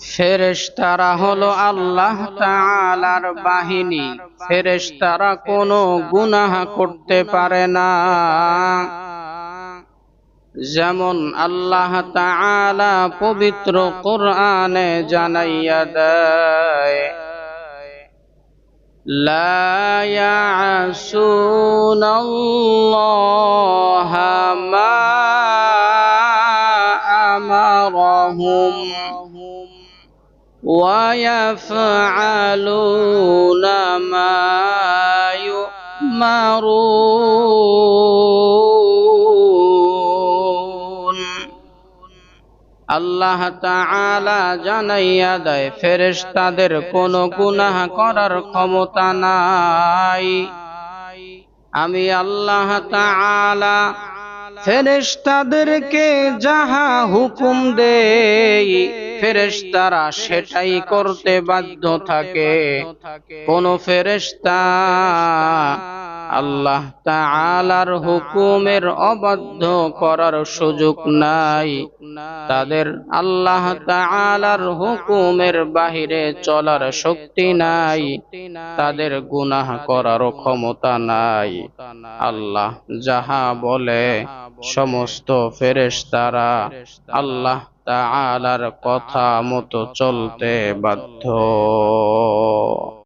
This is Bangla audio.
ফেরেশতারা হলো আল্লাহ তাআলার বাহিনী। ফেরেশতারা কোনো গুনাহ করতে পারে না। যেমন আল্লাহ তাআলা পবিত্র কোরআনে জানাইয়া দেয়, লা মা আমারহুম। ويفعلون ما يؤمرون আল্লাহ তাআলা জানাইয়া দেয় ফেরেশতাদের কোনো গুনাহ করার ক্ষমতা নাই আমি আল্লাহ তাআলা ফেরেশতাদেরকে যাহা হুকুম দেই, ফেরেশতারা সেটাই করতে বাধ্য থাকে। কোন ফেরেশতা আল্লাহ তাআলার হুকুমের অবাধ্য করার সুযোগ নাই। তাদের আল্লাহ তাআলার হুকুমের বাহিরে চলার শক্তি নাই। তাদের গুনাহ করার ক্ষমতা নাই। আল্লাহ যাহা বলে সমস্ত ফেরেশতারা আল্লাহ তাআলার কথা মতো চলতে বাধ্য।